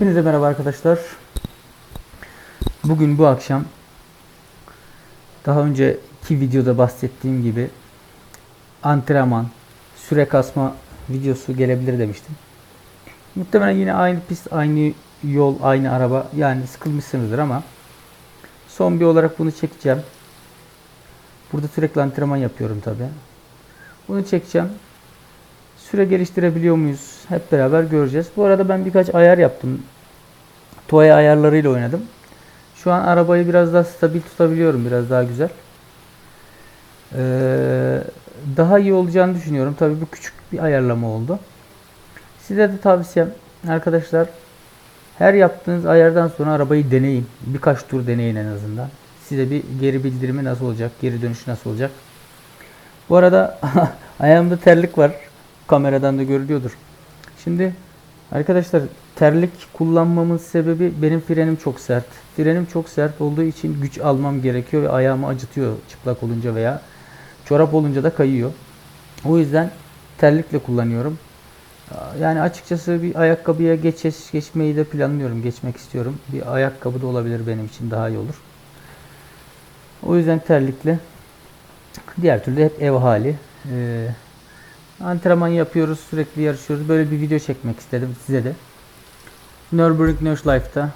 Hepinize merhaba arkadaşlar. Bugün bu akşam daha önceki videoda bahsettiğim gibi antrenman, süre kasma videosu gelebilir demiştim. Muhtemelen yine aynı pist, aynı yol, aynı araba. Yani sıkılmışsınızdır ama son bir olarak bunu çekeceğim. Burada sürekli antrenman yapıyorum tabi. Bunu çekeceğim. Süre geliştirebiliyor muyuz? Hep beraber göreceğiz. Bu arada ben birkaç ayar yaptım. Toya ayarlarıyla oynadım. Şu an arabayı biraz daha stabil tutabiliyorum. Biraz daha güzel. Ee, daha iyi olacağını düşünüyorum. Tabii bu küçük bir ayarlama oldu. Size de tavsiyem arkadaşlar her yaptığınız ayardan sonra arabayı deneyin. Birkaç tur deneyin en azından. Size bir geri bildirimi nasıl olacak, geri dönüşü nasıl olacak. Bu arada ayağımda terlik var. Kameradan da görülüyordur. Şimdi arkadaşlar terlik kullanmamın sebebi benim frenim çok sert. Frenim çok sert olduğu için güç almam gerekiyor ve ayağımı acıtıyor çıplak olunca veya çorap olunca da kayıyor. O yüzden terlikle kullanıyorum. Yani açıkçası bir ayakkabıya geçeş, geçmeyi de planlıyorum. Geçmek istiyorum. Bir ayakkabı da olabilir benim için daha iyi olur. O yüzden terlikle. Diğer türlü hep ev hali. Ee, antrenman yapıyoruz. Sürekli yarışıyoruz. Böyle bir video çekmek istedim size de. Nürburgring Nordschleife'da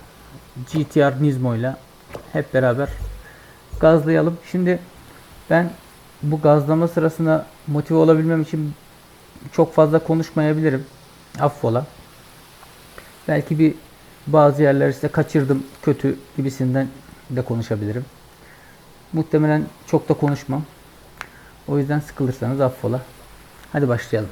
GTR Nismo ile hep beraber gazlayalım. Şimdi ben bu gazlama sırasında motive olabilmem için çok fazla konuşmayabilirim. Affola. Belki bir bazı yerler işte kaçırdım kötü gibisinden de konuşabilirim. Muhtemelen çok da konuşmam. O yüzden sıkılırsanız affola. Hadi başlayalım.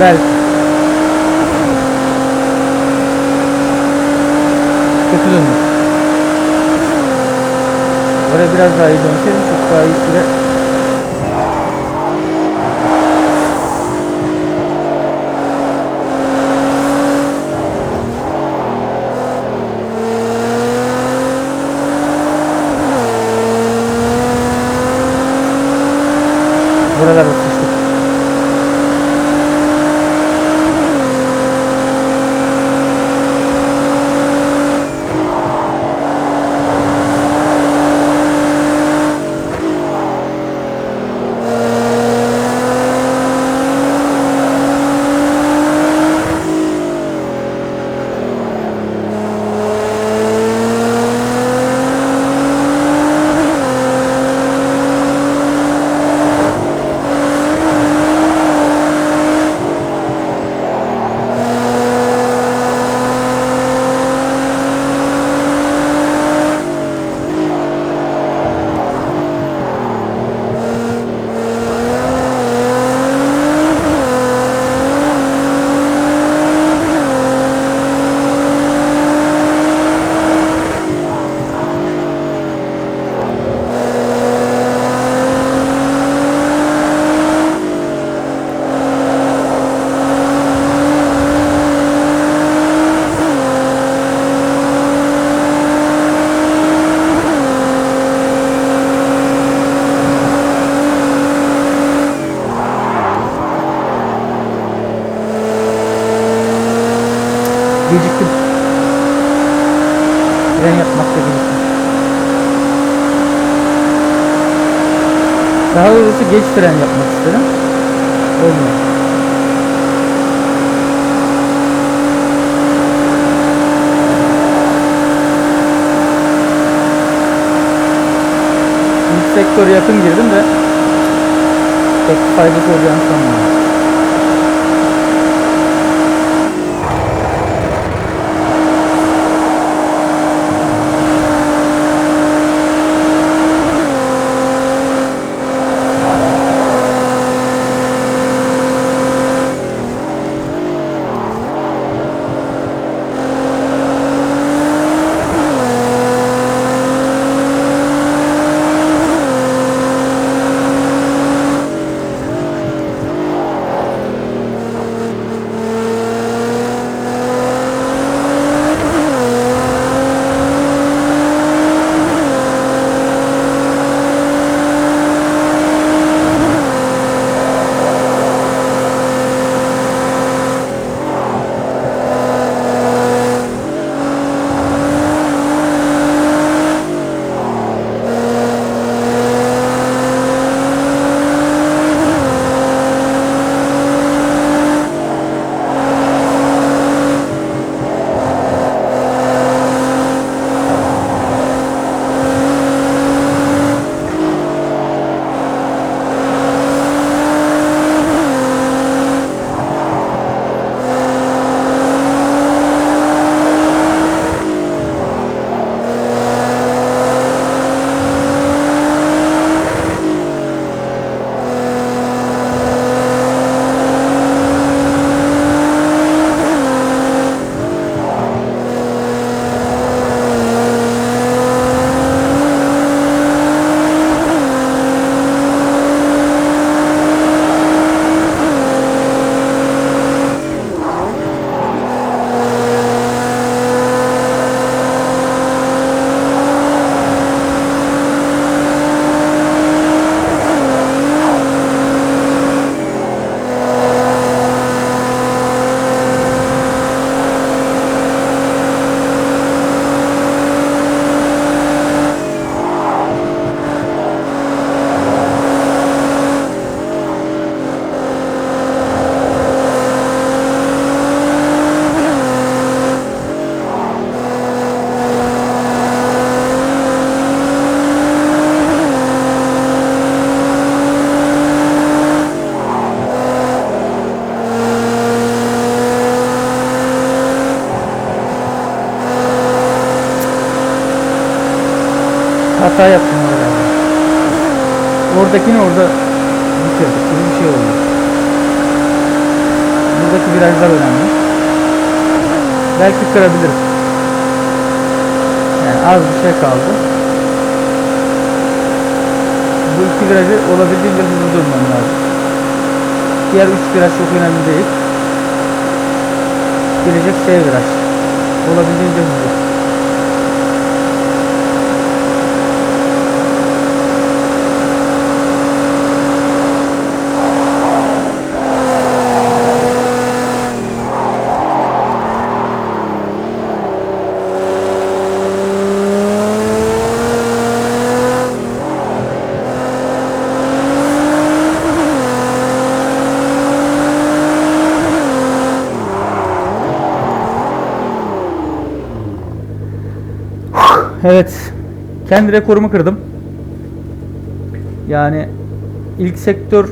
Belki. Kötü döndü. Oraya biraz daha iyi dönseydim çok daha iyi süre Buralarda sıçtık. Geciktim. Fren yapmakta geciktim. Daha doğrusu geç fren yapmak istedim. Olmuyor. İlk sektöre yakın girdim de pek faydası olacağını sanmıyorum. Hata yaptım orada. Oradakini orada bitirdik bir şey oldu. Buradaki virajlar önemli. Belki kırabilirim. Yani az bir şey kaldı. Bu iki virajı olabildiğince hızlı durmam lazım. Diğer üç viraj çok önemli değil. Gelecek S viraj. Olabildiğince hızlı. Evet. Kendi rekorumu kırdım. Yani ilk sektör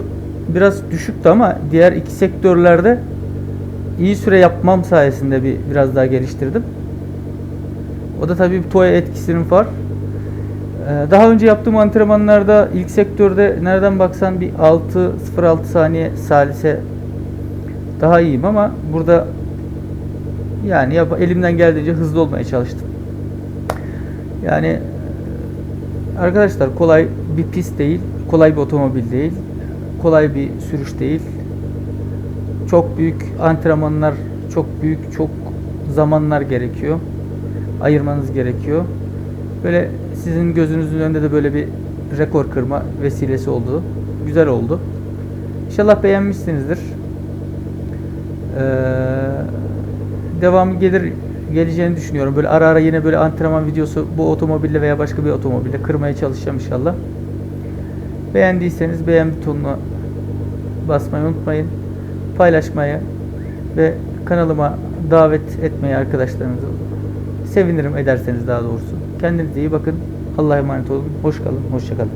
biraz düşüktü ama diğer iki sektörlerde iyi süre yapmam sayesinde bir biraz daha geliştirdim. O da tabii bir toya etkisinin var. Ee, Daha önce yaptığım antrenmanlarda ilk sektörde nereden baksan bir 6 0.6 saniye salise daha iyiyim ama burada yani elimden geldiğince hızlı olmaya çalıştım. Yani arkadaşlar kolay bir pist değil, kolay bir otomobil değil, kolay bir sürüş değil. Çok büyük antrenmanlar, çok büyük, çok zamanlar gerekiyor. Ayırmanız gerekiyor. Böyle sizin gözünüzün önünde de böyle bir rekor kırma vesilesi oldu. Güzel oldu. İnşallah beğenmişsinizdir. Ee, devamı gelir geleceğini düşünüyorum. Böyle ara ara yine böyle antrenman videosu bu otomobille veya başka bir otomobille kırmaya çalışacağım inşallah. Beğendiyseniz beğen butonuna basmayı unutmayın. Paylaşmayı ve kanalıma davet etmeyi arkadaşlarınızı sevinirim ederseniz daha doğrusu. Kendinize iyi bakın. Allah'a emanet olun. Hoş kalın. Hoşça kalın.